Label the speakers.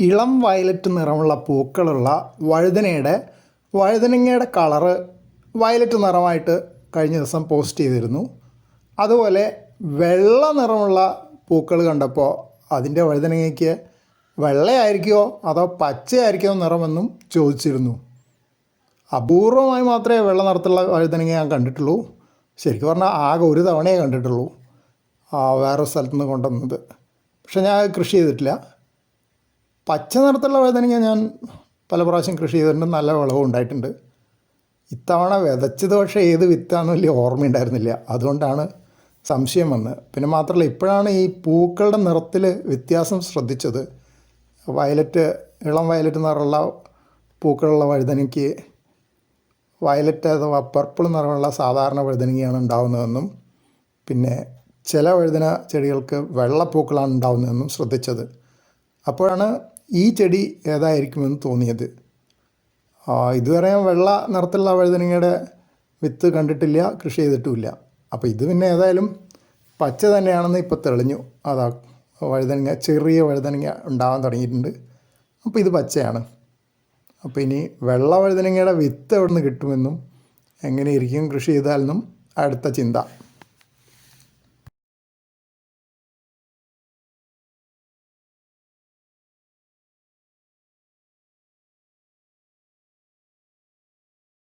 Speaker 1: ഇളം വയലറ്റ് നിറമുള്ള പൂക്കളുള്ള വഴുതനയുടെ വഴുതനങ്ങയുടെ colour violet നിറമായിട്ട് കഴിഞ്ഞ ദിവസം പോസ്റ്റ് ചെയ്തിരുന്നു. അതുപോലെ വെള്ള നിറമുള്ള പൂക്കൾ കണ്ടപ്പോൾ അതിന്റെ വഴുതനങ്ങയ്ക്ക് വെള്ളയായിരിക്കുമോ അതോ പച്ചയായിരിക്കുമോ നിറമെന്നും ചോദിച്ചിരുന്നു. അപൂർവമായി മാത്രമേ വെള്ള നിറത്തുള്ള വഴുതനങ്ങ ഞാൻ കണ്ടിട്ടുള്ളൂ. ശരിക്കും പറഞ്ഞാൽ ആകെ ഒരു തവണയേ കണ്ടിട്ടുള്ളൂ. വേറെ സ്ഥലത്ത് നിന്ന് കൊണ്ടുവന്നത്. പക്ഷേ ഞാൻ കൃഷി ചെയ്തിട്ടില്ല. പച്ച നിറത്തുള്ള വഴുതനങ്ങ ഞാൻ പല പ്രാവശ്യം കൃഷി ചെയ്തിട്ടുണ്ട്. നല്ല വിളവും ഉണ്ടായിട്ടുണ്ട്. ഇത്തവണ വിതച്ചത് പക്ഷേ ഏത് വിത്താണെന്ന് വലിയ ഓർമ്മയുണ്ടായിരുന്നില്ല. അതുകൊണ്ടാണ് സംശയം വന്നത്. പിന്നെ മാത്രമല്ല ഇപ്പോഴാണ് ഈ പൂക്കളുടെ നിറത്തിൽ വ്യത്യാസം ശ്രദ്ധിച്ചത്. വയലറ്റ് ഇളം വയലറ്റ് നിറമുള്ള പൂക്കളുള്ള വഴുതനയ്ക്ക് വയലറ്റ് അഥവാ പർപ്പിൾ നിറമുള്ള സാധാരണ വഴുതനങ്ങയാണ് ഉണ്ടാകുന്നതെന്നും പിന്നെ ചില വഴുതന ചെടികൾക്ക് വെള്ളപ്പൂക്കളാണ് ഉണ്ടാകുന്നതെന്നും ശ്രദ്ധിച്ചത്. അപ്പോഴാണ് ഈ ചെടി ഏതായിരിക്കുമെന്ന് തോന്നിയത്? ഇതുവരെ വെള്ള നിറത്തിലുള്ള വഴുതനങ്ങയുടെ വിത്ത് കണ്ടിട്ടില്ല കൃഷി ചെയ്തിട്ടുമില്ല. അപ്പോൾ ഇത് പിന്നെ ഏതായാലും പച്ച തന്നെയാണെന്ന് ഇപ്പോൾ തെളിഞ്ഞു. അതാ വഴുതനങ്ങ ചെറിയ വഴുതനങ്ങ ഉണ്ടാവാൻ തുടങ്ങിയിട്ടുണ്ട്. അപ്പോൾ ഇത് പച്ചയാണ്. അപ്പോൾ ഇനി വെള്ള വഴുതനങ്ങയുടെ വിത്ത് എവിടെ നിന്ന് കിട്ടുമെന്നും എങ്ങനെയിരിക്കും കൃഷി ചെയ്താലെന്നും അടുത്ത ചിന്ത.